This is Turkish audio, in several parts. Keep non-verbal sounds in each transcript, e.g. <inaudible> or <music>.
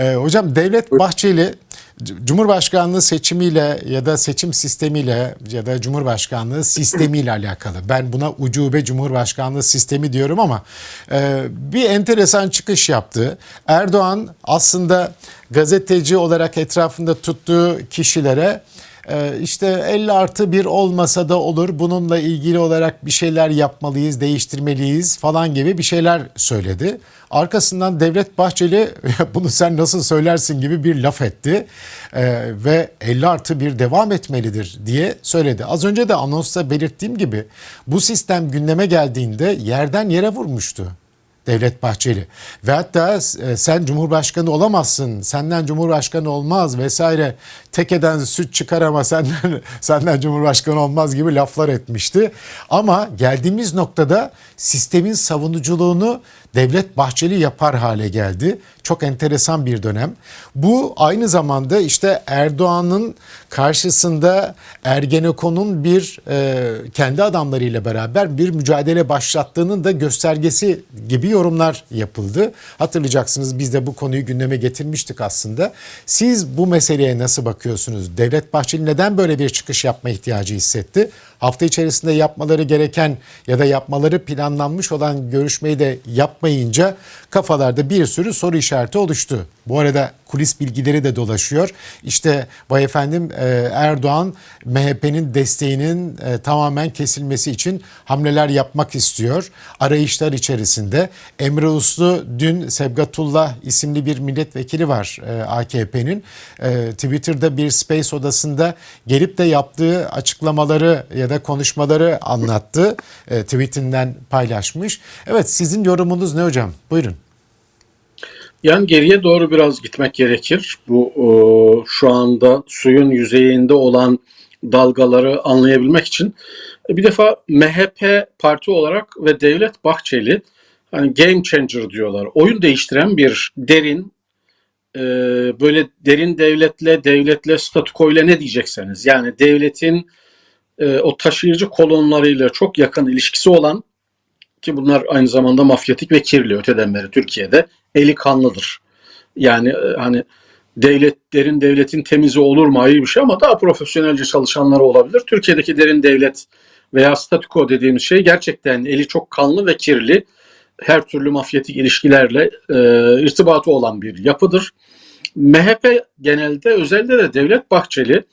Ee, hocam Devlet Bahçeli Cumhurbaşkanlığı seçimiyle ya da seçim sistemiyle ya da Cumhurbaşkanlığı sistemiyle <clears throat> alakalı. Ben buna ucube Cumhurbaşkanlığı sistemi diyorum ama e, bir enteresan çıkış yaptı. Erdoğan aslında gazeteci olarak etrafında tuttuğu kişilere işte 50 artı bir olmasa da olur. Bununla ilgili olarak bir şeyler yapmalıyız, değiştirmeliyiz falan gibi bir şeyler söyledi. Arkasından Devlet Bahçeli <laughs> bunu sen nasıl söylersin gibi bir laf etti. Ee, ve 50 artı bir devam etmelidir diye söyledi. Az önce de anonsta belirttiğim gibi bu sistem gündeme geldiğinde yerden yere vurmuştu. Devlet Bahçeli. Ve hatta e, sen Cumhurbaşkanı olamazsın, senden Cumhurbaşkanı olmaz vesaire. Tekeden süt çıkar ama senden, <laughs> senden Cumhurbaşkanı olmaz gibi laflar etmişti. Ama geldiğimiz noktada sistemin savunuculuğunu Devlet Bahçeli yapar hale geldi. Çok enteresan bir dönem. Bu aynı zamanda işte Erdoğan'ın karşısında Ergenekon'un bir e, kendi adamlarıyla beraber bir mücadele başlattığının da göstergesi gibi yorumlar yapıldı. Hatırlayacaksınız biz de bu konuyu gündeme getirmiştik aslında. Siz bu meseleye nasıl bakıyorsunuz? Devlet Bahçeli neden böyle bir çıkış yapma ihtiyacı hissetti? Hafta içerisinde yapmaları gereken ya da yapmaları planlanmış olan görüşmeyi de yapmayınca kafalarda bir sürü soru işareti oluştu. Bu arada kulis bilgileri de dolaşıyor. İşte vay efendim e, Erdoğan MHP'nin desteğinin e, tamamen kesilmesi için hamleler yapmak istiyor. Arayışlar içerisinde. Emre Uslu dün Sebgatullah isimli bir milletvekili var e, AKP'nin. Twitter'da bir space odasında gelip de yaptığı açıklamaları ya da konuşmaları anlattı. Tweetinden paylaşmış. Evet sizin yorumunuz ne hocam? Buyurun. Yani geriye doğru biraz gitmek gerekir. Bu e, şu anda suyun yüzeyinde olan dalgaları anlayabilmek için. E, Bir defa MHP parti olarak ve Devlet Bahçeli hani game changer diyorlar. Oyun değiştiren bir derin e, böyle derin devletle, devletle, statükoyla ne diyecekseniz. Yani devletin e, o taşıyıcı kolonlarıyla çok yakın ilişkisi olan ki bunlar aynı zamanda mafyatik ve kirli öteden beri Türkiye'de eli kanlıdır. Yani e, hani devletlerin devletin temizi olur mu ayrı bir şey ama daha profesyonelce çalışanları olabilir. Türkiye'deki derin devlet veya statüko dediğimiz şey gerçekten eli çok kanlı ve kirli her türlü mafyatik ilişkilerle e, irtibatı olan bir yapıdır. MHP genelde özellikle de Devlet Bahçeli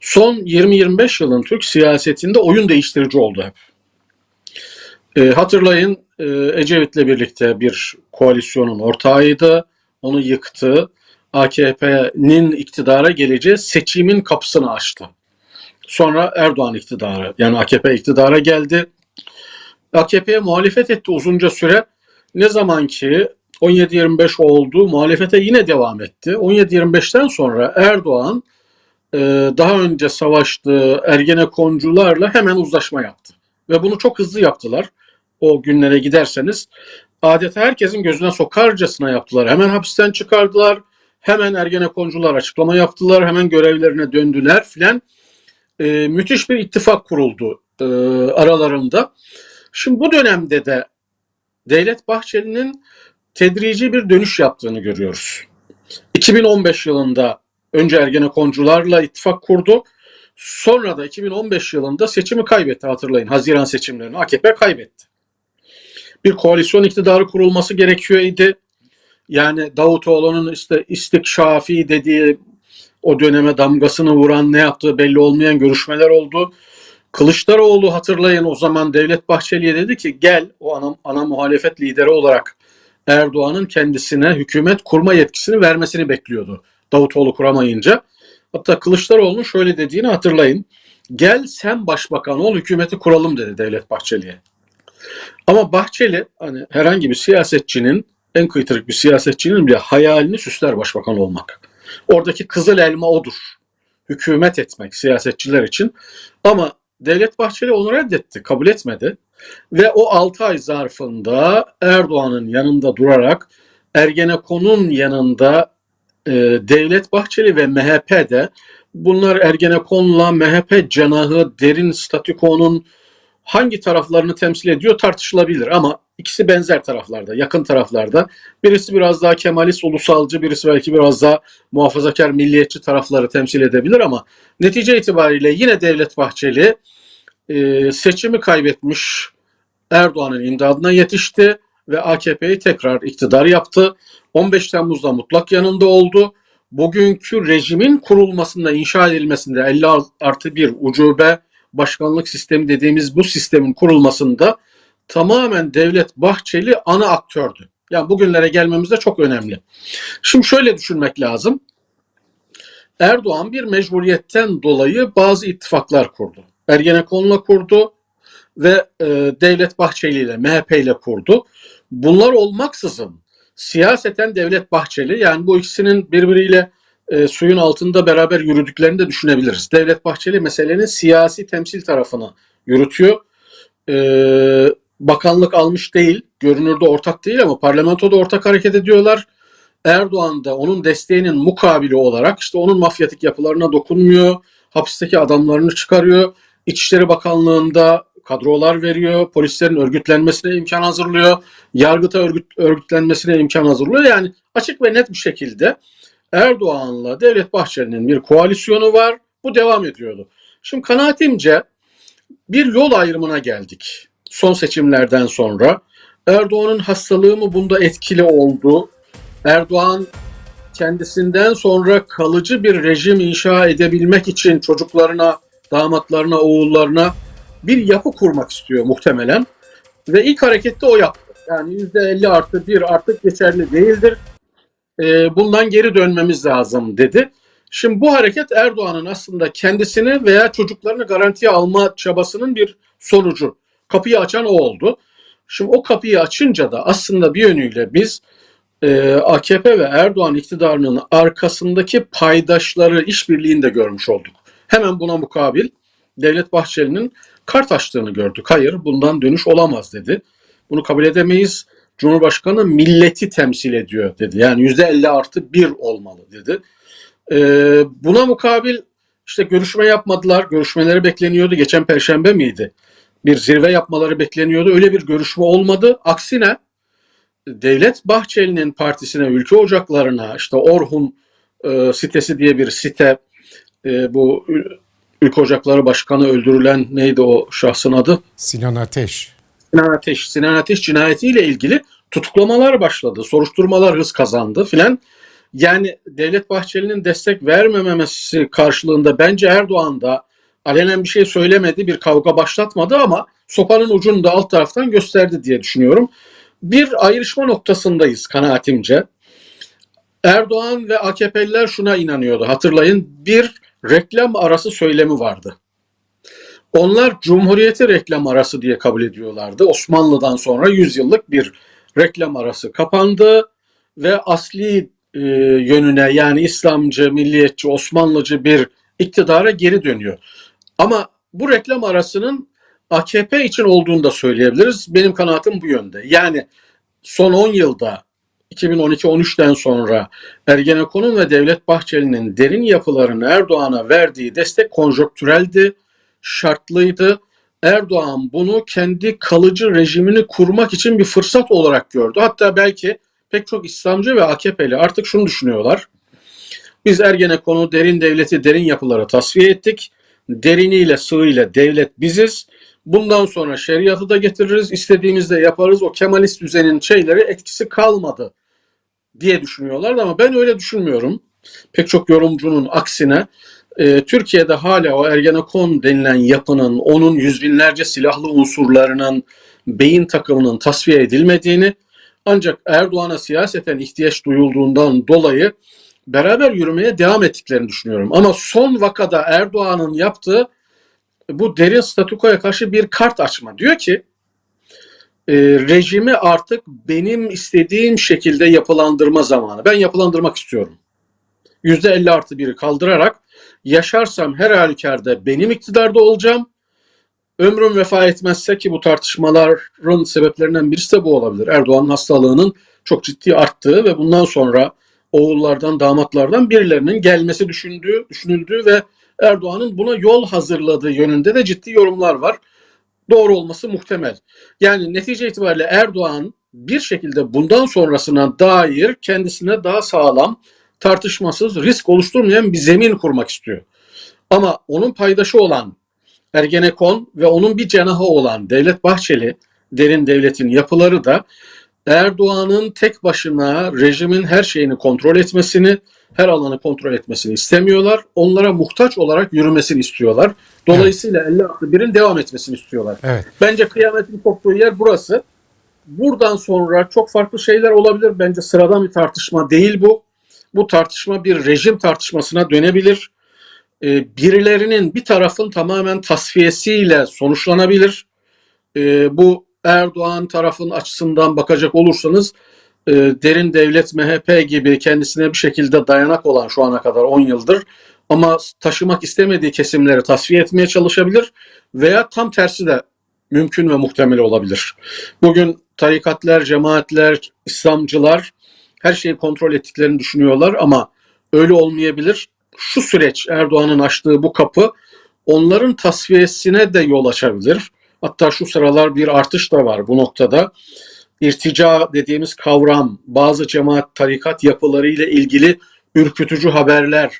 son 20-25 yılın Türk siyasetinde oyun değiştirici oldu hep. E, hatırlayın e, Ecevit'le birlikte bir koalisyonun ortağıydı. Onu yıktı. AKP'nin iktidara geleceği seçimin kapısını açtı. Sonra Erdoğan iktidarı yani AKP iktidara geldi. AKP'ye muhalefet etti uzunca süre. Ne zaman ki 17-25 oldu muhalefete yine devam etti. 17-25'ten sonra Erdoğan e, daha önce savaştığı Ergenekoncularla hemen uzlaşma yaptı. Ve bunu çok hızlı yaptılar. O günlere giderseniz adeta herkesin gözüne sokarcasına yaptılar. Hemen hapisten çıkardılar. Hemen Ergenekoncular açıklama yaptılar. Hemen görevlerine döndüler filan. E, müthiş bir ittifak kuruldu e, aralarında. Şimdi bu dönemde de Devlet Bahçeli'nin tedrici bir dönüş yaptığını görüyoruz. 2015 yılında önce Ergenekoncularla ittifak kurdu. Sonra da 2015 yılında seçimi kaybetti hatırlayın. Haziran seçimlerini AKP kaybetti. Bir koalisyon iktidarı kurulması gerekiyor idi. Yani Davutoğlu'nun işte istikşafi dediği o döneme damgasını vuran ne yaptığı belli olmayan görüşmeler oldu. Kılıçdaroğlu hatırlayın o zaman Devlet Bahçeli'ye dedi ki gel o ana, ana muhalefet lideri olarak Erdoğan'ın kendisine hükümet kurma yetkisini vermesini bekliyordu. Davutoğlu kuramayınca. Hatta Kılıçdaroğlu'nun şöyle dediğini hatırlayın. Gel sen başbakan ol hükümeti kuralım dedi Devlet Bahçeli'ye. Ama Bahçeli hani herhangi bir siyasetçinin en kıytırık bir siyasetçinin bile hayalini süsler başbakan olmak. Oradaki kızıl elma odur. Hükümet etmek siyasetçiler için. Ama Devlet Bahçeli onu reddetti, kabul etmedi. Ve o 6 ay zarfında Erdoğan'ın yanında durarak Ergenekon'un yanında e, Devlet Bahçeli ve MHP'de bunlar Ergenekon'la MHP cenahı derin statükonun hangi taraflarını temsil ediyor tartışılabilir ama ikisi benzer taraflarda, yakın taraflarda. Birisi biraz daha Kemalist, ulusalcı, birisi belki biraz daha muhafazakar, milliyetçi tarafları temsil edebilir ama netice itibariyle yine Devlet Bahçeli e, seçimi kaybetmiş Erdoğan'ın imdadına yetişti ve AKP'yi tekrar iktidar yaptı. 15 Temmuz'da mutlak yanında oldu. Bugünkü rejimin kurulmasında, inşa edilmesinde 50 artı 1 ucube başkanlık sistemi dediğimiz bu sistemin kurulmasında tamamen Devlet Bahçeli ana aktördü. Yani bugünlere gelmemiz de çok önemli. Şimdi şöyle düşünmek lazım. Erdoğan bir mecburiyetten dolayı bazı ittifaklar kurdu. Ergenekon'la kurdu ve e, Devlet Bahçeli ile MHP ile kurdu. Bunlar olmaksızın siyaseten Devlet Bahçeli yani bu ikisinin birbiriyle e, suyun altında beraber yürüdüklerini de düşünebiliriz. Devlet Bahçeli meselenin siyasi temsil tarafını yürütüyor. E, bakanlık almış değil, görünürde ortak değil ama parlamentoda ortak hareket ediyorlar. Erdoğan da onun desteğinin mukabili olarak işte onun mafyatik yapılarına dokunmuyor, hapisteki adamlarını çıkarıyor. İçişleri Bakanlığı'nda kadrolar veriyor, polislerin örgütlenmesine imkan hazırlıyor, yargıta örgüt, örgütlenmesine imkan hazırlıyor. Yani açık ve net bir şekilde Erdoğan'la Devlet Bahçeli'nin bir koalisyonu var. Bu devam ediyordu. Şimdi kanaatimce bir yol ayrımına geldik son seçimlerden sonra. Erdoğan'ın hastalığı mı bunda etkili oldu? Erdoğan kendisinden sonra kalıcı bir rejim inşa edebilmek için çocuklarına, damatlarına, oğullarına bir yapı kurmak istiyor muhtemelen. Ve ilk harekette o yaptı. Yani %50 artı 1 artık geçerli değildir. E, bundan geri dönmemiz lazım dedi. Şimdi bu hareket Erdoğan'ın aslında kendisini veya çocuklarını garantiye alma çabasının bir sonucu. Kapıyı açan o oldu. Şimdi o kapıyı açınca da aslında bir yönüyle biz e, AKP ve Erdoğan iktidarının arkasındaki paydaşları işbirliğinde görmüş olduk. Hemen buna mukabil Devlet Bahçeli'nin kart açtığını gördük. Hayır bundan dönüş olamaz dedi. Bunu kabul edemeyiz. Cumhurbaşkanı milleti temsil ediyor dedi. Yani yüzde elli artı bir olmalı dedi. Ee, buna mukabil işte görüşme yapmadılar. Görüşmeleri bekleniyordu. Geçen perşembe miydi? Bir zirve yapmaları bekleniyordu. Öyle bir görüşme olmadı. Aksine Devlet Bahçeli'nin partisine, ülke ocaklarına, işte Orhun e, sitesi diye bir site, e, bu Ülke Ocakları Başkanı öldürülen neydi o şahsın adı? Sinan Ateş. Sinan Ateş, Sinan Ateş cinayetiyle ilgili tutuklamalar başladı. Soruşturmalar hız kazandı filan. Yani Devlet Bahçeli'nin destek vermemesi karşılığında bence Erdoğan da alenen bir şey söylemedi, bir kavga başlatmadı ama sopanın ucunu da alt taraftan gösterdi diye düşünüyorum. Bir ayrışma noktasındayız kanaatimce. Erdoğan ve AKP'liler şuna inanıyordu. Hatırlayın bir reklam arası söylemi vardı. Onlar Cumhuriyeti reklam arası diye kabul ediyorlardı. Osmanlı'dan sonra 100 yıllık bir reklam arası kapandı ve asli e, yönüne yani İslamcı, milliyetçi, Osmanlıcı bir iktidara geri dönüyor. Ama bu reklam arasının AKP için olduğunu da söyleyebiliriz. Benim kanaatim bu yönde. Yani son 10 yılda 2012-13'ten sonra Ergenekon'un ve Devlet Bahçeli'nin derin yapılarını Erdoğan'a verdiği destek konjonktüreldi, şartlıydı. Erdoğan bunu kendi kalıcı rejimini kurmak için bir fırsat olarak gördü. Hatta belki pek çok İslamcı ve AKP'li artık şunu düşünüyorlar. Biz Ergenekon'u, derin devleti, derin yapıları tasfiye ettik. Deriniyle, sığıyla devlet biziz. Bundan sonra şeriatı da getiririz, istediğimizde yaparız. O Kemalist düzenin şeyleri etkisi kalmadı diye düşünüyorlar ama ben öyle düşünmüyorum. Pek çok yorumcunun aksine e, Türkiye'de hala o Ergenekon denilen yapının, onun yüz binlerce silahlı unsurlarının, beyin takımının tasfiye edilmediğini ancak Erdoğan'a siyaseten ihtiyaç duyulduğundan dolayı beraber yürümeye devam ettiklerini düşünüyorum. Ama son vakada Erdoğan'ın yaptığı bu derin statükoya karşı bir kart açma. Diyor ki e, rejimi artık benim istediğim şekilde yapılandırma zamanı. Ben yapılandırmak istiyorum. %50 artı biri kaldırarak yaşarsam her halükarda benim iktidarda olacağım. Ömrüm vefa etmezse ki bu tartışmaların sebeplerinden birisi de bu olabilir. Erdoğan'ın hastalığının çok ciddi arttığı ve bundan sonra oğullardan, damatlardan birilerinin gelmesi düşündüğü, düşünüldüğü ve Erdoğan'ın buna yol hazırladığı yönünde de ciddi yorumlar var. doğru olması muhtemel. Yani netice itibariyle Erdoğan bir şekilde bundan sonrasına dair kendisine daha sağlam, tartışmasız, risk oluşturmayan bir zemin kurmak istiyor. Ama onun paydaşı olan Ergenekon ve onun bir cenahı olan Devlet Bahçeli, derin devletin yapıları da Erdoğan'ın tek başına rejimin her şeyini kontrol etmesini, her alanı kontrol etmesini istemiyorlar. Onlara muhtaç olarak yürümesini istiyorlar. Dolayısıyla 50 artı 1'in devam etmesini istiyorlar. Evet. Bence kıyametin koptuğu yer burası. Buradan sonra çok farklı şeyler olabilir. Bence sıradan bir tartışma değil bu. Bu tartışma bir rejim tartışmasına dönebilir. Ee, birilerinin bir tarafın tamamen tasfiyesiyle sonuçlanabilir. Ee, bu Erdoğan tarafın açısından bakacak olursanız e, derin devlet MHP gibi kendisine bir şekilde dayanak olan şu ana kadar 10 yıldır ama taşımak istemediği kesimleri tasfiye etmeye çalışabilir veya tam tersi de mümkün ve muhtemel olabilir. Bugün tarikatlar, cemaatler, İslamcılar her şeyi kontrol ettiklerini düşünüyorlar ama öyle olmayabilir. Şu süreç Erdoğan'ın açtığı bu kapı onların tasfiyesine de yol açabilir. Hatta şu sıralar bir artış da var bu noktada. İrtica dediğimiz kavram, bazı cemaat tarikat yapıları ile ilgili ürkütücü haberler,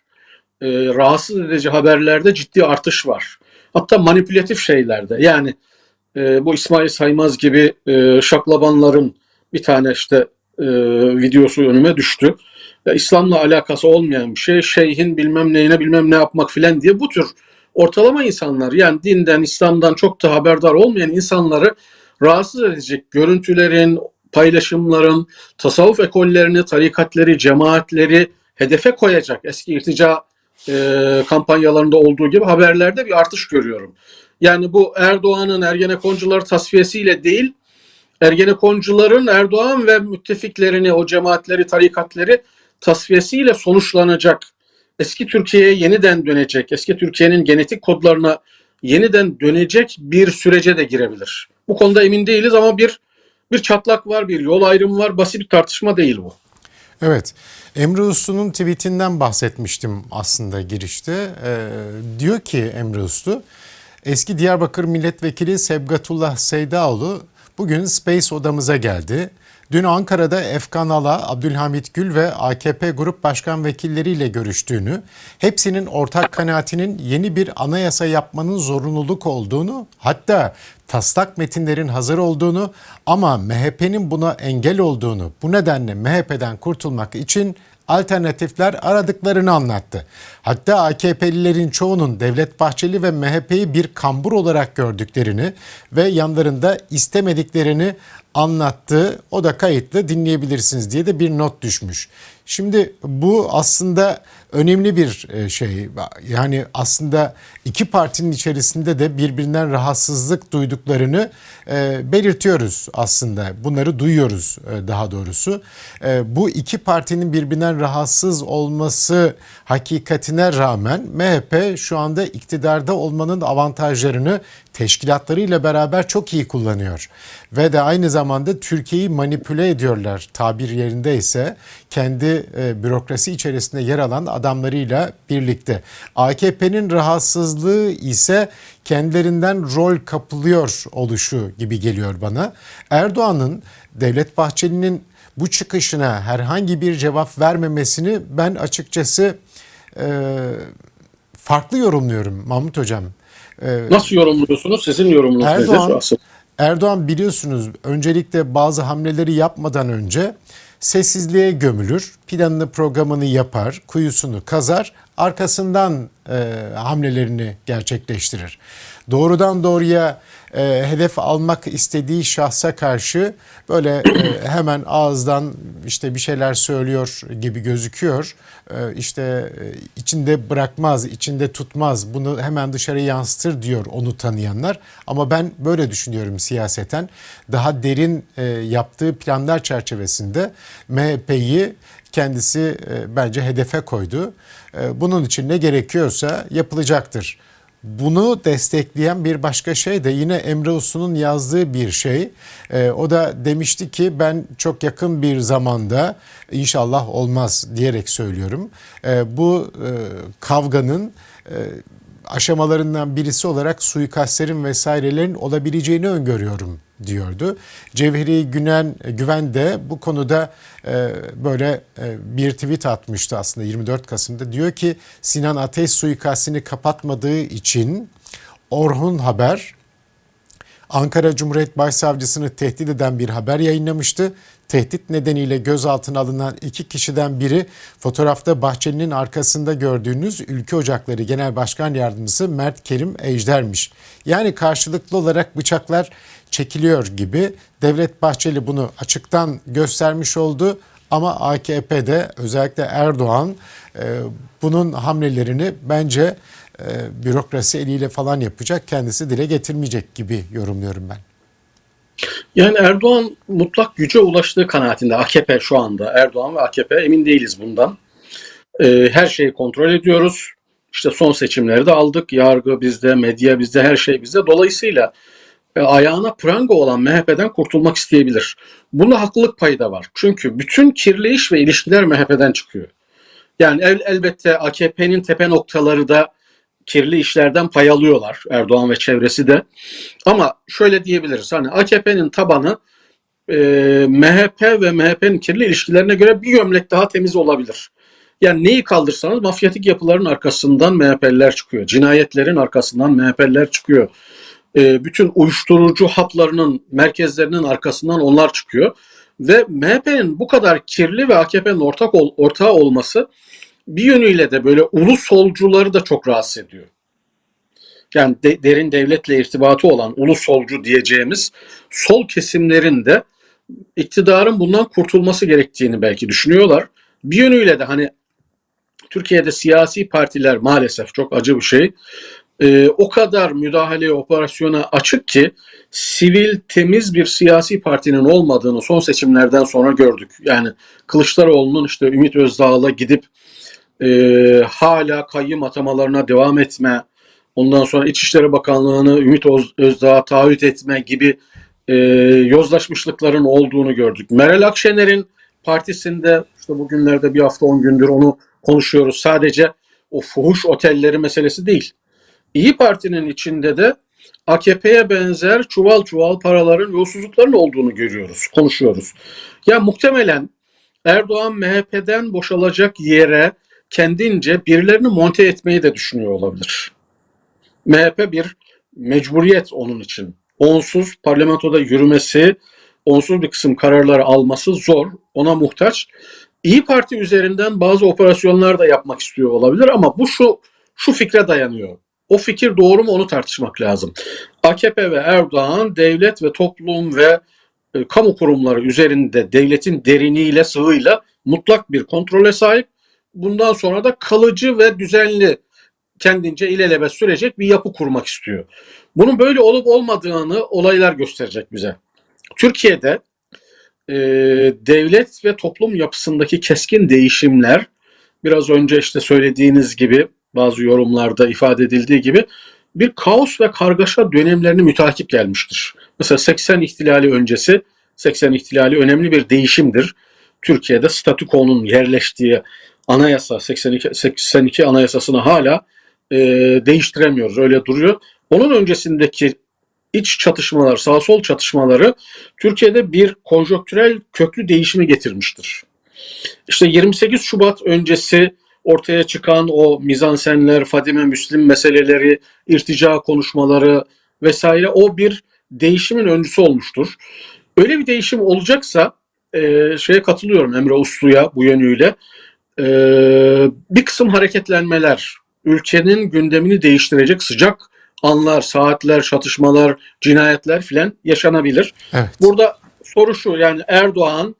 e, rahatsız edici haberlerde ciddi artış var. Hatta manipülatif şeylerde yani e, bu İsmail Saymaz gibi e, şaklabanların bir tane işte e, videosu önüme düştü. Ya, İslam'la alakası olmayan bir şey, şeyhin bilmem neyine bilmem ne yapmak filan diye bu tür ortalama insanlar yani dinden, İslam'dan çok da haberdar olmayan insanları rahatsız edecek görüntülerin, paylaşımların, tasavvuf ekollerini, tarikatleri, cemaatleri hedefe koyacak eski irtica e, kampanyalarında olduğu gibi haberlerde bir artış görüyorum. Yani bu Erdoğan'ın Ergenekoncular tasfiyesiyle değil, Ergenekoncuların Erdoğan ve müttefiklerini, o cemaatleri, tarikatları tasfiyesiyle sonuçlanacak. Eski Türkiye'ye yeniden dönecek, eski Türkiye'nin genetik kodlarına yeniden dönecek bir sürece de girebilir. Bu konuda emin değiliz ama bir bir çatlak var, bir yol ayrımı var. Basit bir tartışma değil bu. Evet. Emre Uslu'nun tweetinden bahsetmiştim aslında girişte. Ee, diyor ki Emre Uslu, eski Diyarbakır Milletvekili Sebgatullah Seydaoğlu bugün Space odamıza geldi. Dün Ankara'da Efkan Ala, Abdülhamit Gül ve AKP Grup Başkan Vekilleriyle görüştüğünü, hepsinin ortak kanaatinin yeni bir anayasa yapmanın zorunluluk olduğunu, hatta taslak metinlerin hazır olduğunu ama MHP'nin buna engel olduğunu, bu nedenle MHP'den kurtulmak için alternatifler aradıklarını anlattı. Hatta AKP'lilerin çoğunun Devlet Bahçeli ve MHP'yi bir kambur olarak gördüklerini ve yanlarında istemediklerini anlattı. O da kayıtlı dinleyebilirsiniz diye de bir not düşmüş. Şimdi bu aslında önemli bir e, şey. Yani aslında iki partinin içerisinde de birbirinden rahatsızlık duyduklarını e, belirtiyoruz aslında. Bunları duyuyoruz e, daha doğrusu. Bu iki partinin birbirinden rahatsız olması hakikatine rağmen MHP şu anda iktidarda olmanın avantajlarını teşkilatlarıyla beraber çok iyi kullanıyor. Ve de aynı zamanda Türkiye'yi manipüle ediyorlar tabir yerindeyse kendi e, bürokrasi içerisinde yer alan adamlarıyla birlikte. AKP'nin rahatsızlığı ise kendilerinden rol kapılıyor oluşu gibi geliyor bana. Erdoğan'ın Devlet Bahçeli'nin bu çıkışına herhangi bir cevap vermemesini ben açıkçası e, farklı yorumluyorum Mahmut Hocam. Nasıl yorumluyorsunuz? Sizin yorumunuz Erdoğan, nedir? Erdoğan biliyorsunuz öncelikle bazı hamleleri yapmadan önce sessizliğe gömülür, planını programını yapar, kuyusunu kazar, arkasından e, hamlelerini gerçekleştirir. Doğrudan doğruya e, hedef almak istediği şahsa karşı böyle e, hemen ağızdan işte bir şeyler söylüyor gibi gözüküyor. E, işte e, içinde bırakmaz, içinde tutmaz, bunu hemen dışarı yansıtır diyor onu tanıyanlar. Ama ben böyle düşünüyorum siyaseten. Daha derin e, yaptığı planlar çerçevesinde MHP'yi kendisi e, bence hedefe koydu. E, bunun için ne gerekiyorsa yapılacaktır. Bunu destekleyen bir başka şey de yine Emre Uslu'nun yazdığı bir şey. E, o da demişti ki ben çok yakın bir zamanda inşallah olmaz diyerek söylüyorum. Bu kavganın aşamalarından birisi olarak suikastlerin vesairelerin olabileceğini öngörüyorum diyordu. Cevheri Günen Güven de bu konuda e, böyle e, bir tweet atmıştı aslında 24 Kasım'da. Diyor ki Sinan Ateş suikastini kapatmadığı için Orhun Haber Ankara Cumhuriyet Başsavcısını tehdit eden bir haber yayınlamıştı. Tehdit nedeniyle gözaltına alınan iki kişiden biri fotoğrafta Bahçeli'nin arkasında gördüğünüz Ülke Ocakları Genel Başkan Yardımcısı Mert Kerim Ejder'miş. Yani karşılıklı olarak bıçaklar çekiliyor gibi Devlet Bahçeli bunu açıktan göstermiş oldu. Ama AKP'de özellikle Erdoğan e, bunun hamlelerini bence e, bürokrasi eliyle falan yapacak. Kendisi dile getirmeyecek gibi yorumluyorum ben. Yani Erdoğan mutlak güce ulaştığı kanaatinde AKP şu anda Erdoğan ve AKP emin değiliz bundan. Ee, her şeyi kontrol ediyoruz. İşte son seçimleri de aldık. Yargı bizde, medya bizde, her şey bizde. Dolayısıyla e, ayağına pranga olan MHP'den kurtulmak isteyebilir. Bunda haklılık payı da var. Çünkü bütün kirli iş ve ilişkiler MHP'den çıkıyor. Yani el, elbette AKP'nin tepe noktaları da kirli işlerden pay alıyorlar Erdoğan ve çevresi de. Ama şöyle diyebiliriz hani AKP'nin tabanı e, MHP ve MHP'nin kirli ilişkilerine göre bir gömlek daha temiz olabilir. Yani neyi kaldırsanız mafyatik yapıların arkasından MHP'liler çıkıyor. Cinayetlerin arkasından MHP'liler çıkıyor. E, bütün uyuşturucu haplarının merkezlerinin arkasından onlar çıkıyor. Ve MHP'nin bu kadar kirli ve AKP'nin ortak ol, ortağı olması bir yönüyle de böyle ulu solcuları da çok rahatsız ediyor. Yani de, derin devletle irtibatı olan ulu solcu diyeceğimiz sol kesimlerin de iktidarın bundan kurtulması gerektiğini belki düşünüyorlar. Bir yönüyle de hani Türkiye'de siyasi partiler maalesef çok acı bir şey. Ee, o kadar müdahaleye, operasyona açık ki sivil, temiz bir siyasi partinin olmadığını son seçimlerden sonra gördük. Yani Kılıçdaroğlu'nun işte Ümit Özdağ'la gidip e, hala kayyım atamalarına devam etme, ondan sonra İçişleri Bakanlığı'nı Ümit Özdağ'a taahhüt etme gibi e, yozlaşmışlıkların olduğunu gördük. Meral Akşener'in partisinde işte bugünlerde bir hafta on gündür onu konuşuyoruz. Sadece o fuhuş otelleri meselesi değil. İyi Parti'nin içinde de AKP'ye benzer çuval çuval paraların yolsuzlukların olduğunu görüyoruz, konuşuyoruz. Ya muhtemelen Erdoğan MHP'den boşalacak yere kendince birilerini monte etmeyi de düşünüyor olabilir. MHP bir mecburiyet onun için. Onsuz parlamentoda yürümesi, onsuz bir kısım kararları alması zor. Ona muhtaç. İyi Parti üzerinden bazı operasyonlar da yapmak istiyor olabilir ama bu şu şu fikre dayanıyor. O fikir doğru mu onu tartışmak lazım. AKP ve Erdoğan devlet ve toplum ve e, kamu kurumları üzerinde devletin deriniyle, sığıyla mutlak bir kontrole sahip. Bundan sonra da kalıcı ve düzenli kendince ilelebet sürecek bir yapı kurmak istiyor. Bunun böyle olup olmadığını olaylar gösterecek bize. Türkiye'de e, devlet ve toplum yapısındaki keskin değişimler biraz önce işte söylediğiniz gibi bazı yorumlarda ifade edildiği gibi bir kaos ve kargaşa dönemlerini mütakip gelmiştir. Mesela 80 ihtilali öncesi 80 ihtilali önemli bir değişimdir. Türkiye'de statükonun yerleştiği anayasa 82, 82 anayasasını hala e, değiştiremiyoruz. Öyle duruyor. Onun öncesindeki iç çatışmalar, sağ sol çatışmaları Türkiye'de bir konjonktürel köklü değişimi getirmiştir. İşte 28 Şubat öncesi ortaya çıkan o mizansenler, Fadime Müslim meseleleri, irtica konuşmaları vesaire o bir değişimin öncüsü olmuştur. Öyle bir değişim olacaksa e, şeye katılıyorum Emre Uslu'ya bu yönüyle. E, bir kısım hareketlenmeler, ülkenin gündemini değiştirecek sıcak anlar, saatler, çatışmalar, cinayetler filan yaşanabilir. Evet. Burada soru şu yani Erdoğan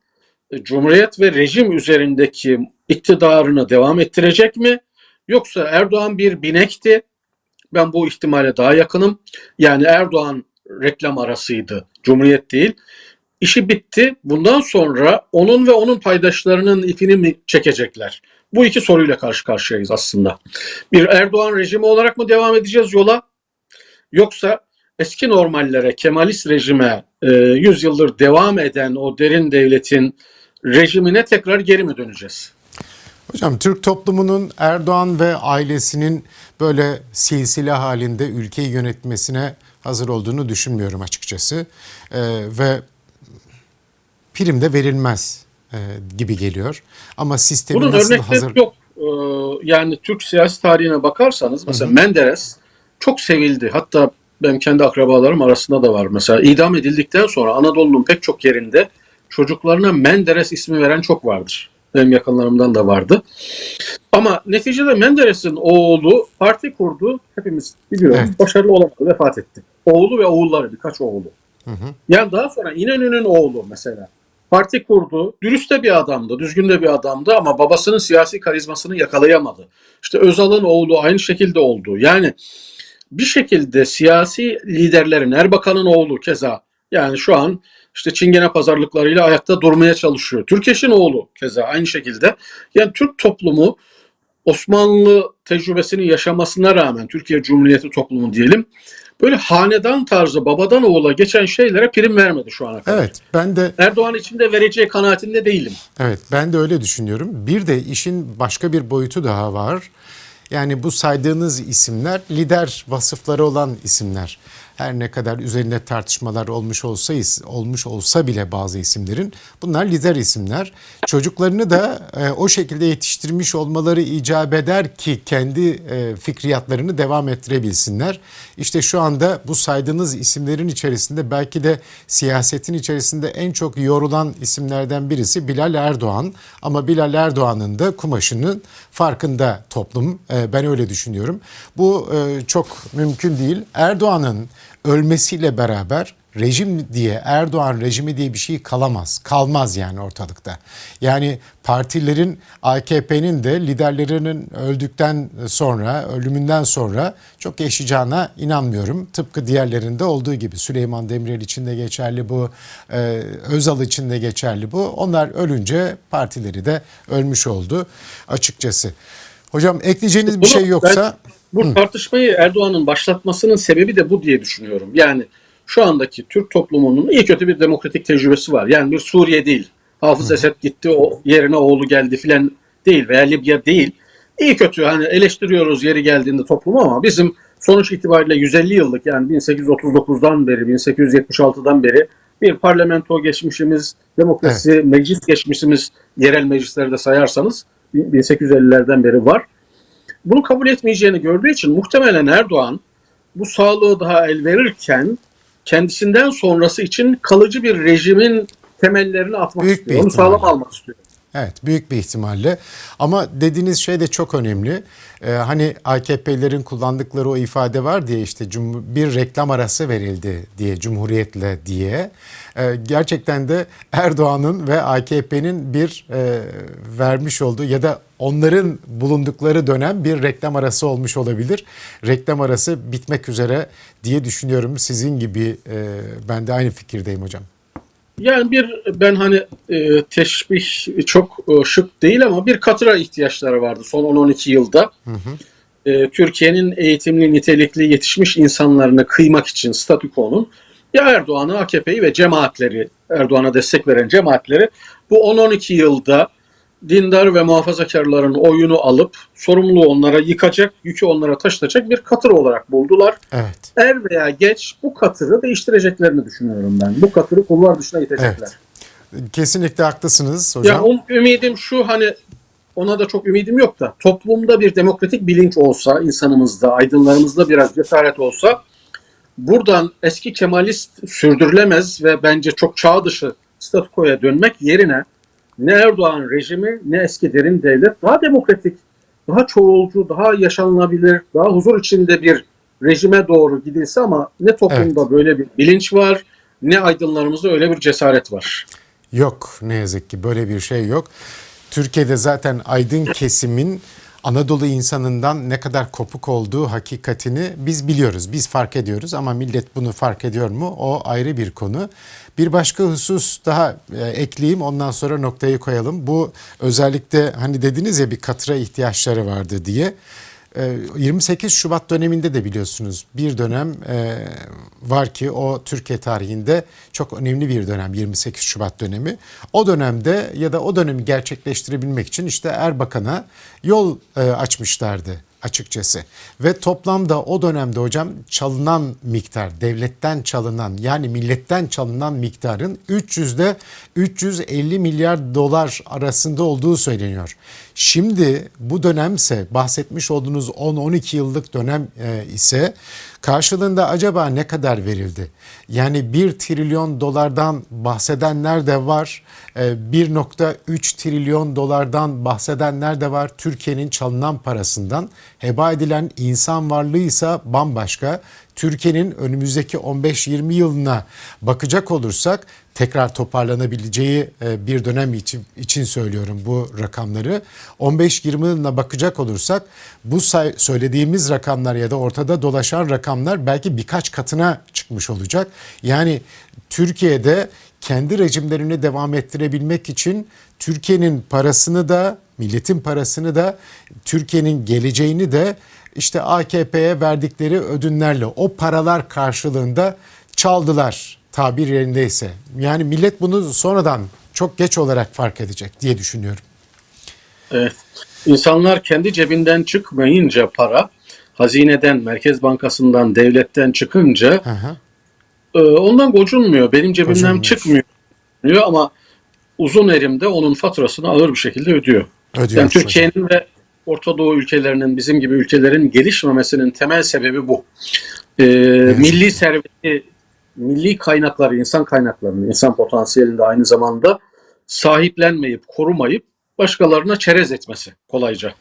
e, Cumhuriyet ve rejim üzerindeki iktidarını devam ettirecek mi? Yoksa Erdoğan bir binekti. Ben bu ihtimale daha yakınım. Yani Erdoğan reklam arasıydı. Cumhuriyet değil. İşi bitti. Bundan sonra onun ve onun paydaşlarının ipini mi çekecekler? Bu iki soruyla karşı karşıyayız aslında. Bir Erdoğan rejimi olarak mı devam edeceğiz yola? Yoksa eski normallere, Kemalist rejime, e, 100 yıldır devam eden o derin devletin rejimine tekrar geri mi döneceğiz? Hocam Türk toplumunun Erdoğan ve ailesinin böyle silsile halinde ülkeyi yönetmesine hazır olduğunu düşünmüyorum açıkçası. Ee, ve prim de verilmez e, gibi geliyor. Ama sistemi Bunun nasıl örnekleri hazır... yok. Ee, yani Türk siyasi tarihine bakarsanız mesela Menderes çok sevildi. Hatta benim kendi akrabalarım arasında da var. Mesela idam edildikten sonra Anadolu'nun pek çok yerinde çocuklarına Menderes ismi veren çok vardır. Benim yakınlarımdan da vardı. Ama neticede Menderes'in oğlu parti kurdu. Hepimiz biliyoruz. Evet. Başarılı olamadı. Vefat etti. Oğlu ve oğulları birkaç oğlu. Yani daha sonra İnönü'nün oğlu mesela parti kurdu. Dürüst de bir adamdı, düzgün de bir adamdı ama babasının siyasi karizmasını yakalayamadı. İşte Özal'ın oğlu aynı şekilde oldu. Yani bir şekilde siyasi liderlerin, Erbakan'ın oğlu keza yani şu an işte çingene pazarlıklarıyla ayakta durmaya çalışıyor. Türkeş'in oğlu keza aynı şekilde. Yani Türk toplumu Osmanlı tecrübesini yaşamasına rağmen Türkiye Cumhuriyeti toplumu diyelim böyle hanedan tarzı babadan oğula geçen şeylere prim vermedi şu ana kadar. Evet ben de Erdoğan için de vereceği kanaatinde değilim. Evet ben de öyle düşünüyorum. Bir de işin başka bir boyutu daha var. Yani bu saydığınız isimler lider vasıfları olan isimler. Her ne kadar üzerinde tartışmalar olmuş olsa olmuş olsa bile bazı isimlerin bunlar lider isimler. Çocuklarını da e, o şekilde yetiştirmiş olmaları icap eder ki kendi e, fikriyatlarını devam ettirebilsinler. İşte şu anda bu saydığınız isimlerin içerisinde belki de siyasetin içerisinde en çok yorulan isimlerden birisi Bilal Erdoğan. Ama Bilal Erdoğan'ın da kumaşının farkında toplum. E, ben öyle düşünüyorum. Bu e, çok mümkün değil. Erdoğan'ın ölmesiyle beraber rejim diye Erdoğan rejimi diye bir şey kalamaz. Kalmaz yani ortalıkta. Yani partilerin AKP'nin de liderlerinin öldükten sonra, ölümünden sonra çok yaşayacağına inanmıyorum. Tıpkı diğerlerinde olduğu gibi Süleyman Demirel için de geçerli bu, e, Özal için de geçerli bu. Onlar ölünce partileri de ölmüş oldu açıkçası. Hocam ekleyeceğiniz bir şey yoksa... bu tartışmayı Erdoğan'ın başlatmasının sebebi de bu diye düşünüyorum. Yani şu andaki Türk toplumunun iyi kötü bir demokratik tecrübesi var. Yani bir Suriye değil. Hafız Esed gitti o yerine oğlu geldi filan değil veya Libya değil. İyi kötü hani eleştiriyoruz yeri geldiğinde toplumu ama bizim sonuç itibariyle 150 yıllık yani 1839'dan beri 1876'dan beri bir parlamento geçmişimiz, demokrasi, meclis geçmişimiz yerel meclislerde sayarsanız 1850'lerden beri var. Bunu kabul etmeyeceğini gördüğü için muhtemelen Erdoğan bu sağlığı daha el verirken kendisinden sonrası için kalıcı bir rejimin temellerini atmak Büyük istiyor. Onu sağlam almak istiyor. Evet büyük bir ihtimalle ama dediğiniz şey de çok önemli. Ee, hani AKP'lerin kullandıkları o ifade var diye işte bir reklam arası verildi diye Cumhuriyetle diye. Ee, gerçekten de Erdoğan'ın ve AKP'nin bir e, vermiş olduğu ya da onların bulundukları dönem bir reklam arası olmuş olabilir. Reklam arası bitmek üzere diye düşünüyorum. Sizin gibi e, ben de aynı fikirdeyim hocam. Yani bir ben hani e, teşbih çok e, şık değil ama bir katıra ihtiyaçları vardı son 10-12 yılda. E, Türkiye'nin eğitimli, nitelikli, yetişmiş insanlarını kıymak için statükonun ya Erdoğan'ı, AKP'yi ve cemaatleri, Erdoğan'a destek veren cemaatleri bu 10-12 yılda dindar ve muhafazakarların oyunu alıp sorumluluğu onlara yıkacak, yükü onlara taşıtacak bir katır olarak buldular. Evet. Er veya geç bu katırı değiştireceklerini düşünüyorum ben. Bu katırı kulvar dışına itecekler. Kesinlikle haklısınız hocam. Ya um, ümidim şu hani ona da çok ümidim yok da toplumda bir demokratik bilinç olsa insanımızda, aydınlarımızda biraz cesaret olsa buradan eski Kemalist sürdürülemez ve bence çok çağ dışı statükoya dönmek yerine ne Erdoğan rejimi ne eski derin devlet daha demokratik, daha çoğulcu, daha yaşanılabilir, daha huzur içinde bir rejime doğru gidilse ama ne toplumda böyle bir bilinç var ne aydınlarımızda öyle bir cesaret var. Yok ne yazık ki böyle bir şey yok. Türkiye'de zaten aydın kesimin Anadolu insanından ne kadar kopuk olduğu hakikatini biz biliyoruz. Biz fark ediyoruz ama millet bunu fark ediyor mu? O ayrı bir konu. Bir başka husus daha e, ekleyeyim ondan sonra noktayı koyalım. Bu özellikle hani dediniz ya bir katıra ihtiyaçları vardı diye. Ee, 28 Şubat döneminde de biliyorsunuz bir dönem e, var ki o Türkiye tarihinde çok önemli bir dönem 28 Şubat dönemi. O dönemde ya da o dönemi gerçekleştirebilmek için işte Erbakan'a yol e, açmışlardı açıkçası. Ve toplamda o dönemde hocam çalınan miktar, devletten çalınan yani milletten çalınan miktarın 300'de 350 milyar dolar arasında olduğu söyleniyor. Şimdi bu dönemse bahsetmiş olduğunuz 10-12 yıllık dönem e, ise karşılığında acaba ne kadar verildi? Yani 1 trilyon dolardan bahsedenler de var. E, 1.3 trilyon dolardan bahsedenler de var. Türkiye'nin çalınan parasından heba edilen insan varlığı ise bambaşka. Türkiye'nin önümüzdeki 15-20 yılına bakacak olursak tekrar toparlanabileceği e, bir dönem için, için söylüyorum bu rakamları. 15-20 yılına bakacak olursak bu say- söylediğimiz rakamlar ya da ortada dolaşan rakamlar belki birkaç katına çıkmış olacak. Yani Türkiye'de kendi rejimlerini devam ettirebilmek için Türkiye'nin parasını da milletin parasını da Türkiye'nin geleceğini de işte AKP'ye verdikleri ödünlerle o paralar karşılığında çaldılar tabir yerindeyse. Yani millet bunu sonradan çok geç olarak fark edecek diye düşünüyorum. Evet. İnsanlar kendi cebinden çıkmayınca para, hazineden, Merkez Bankası'ndan, devletten çıkınca e, ondan gocunmuyor. Benim cebimden Gocunmuyor. çıkmıyor diyor ama uzun erimde onun faturasını ağır bir şekilde ödüyor. Ödüyor Yani. Türkiye'nin ve Orta Doğu ülkelerinin bizim gibi ülkelerin gelişmemesinin temel sebebi bu. Ee, milli serveti, milli kaynakları, insan kaynaklarını, insan potansiyelini de aynı zamanda sahiplenmeyip, korumayıp başkalarına çerez etmesi kolayca.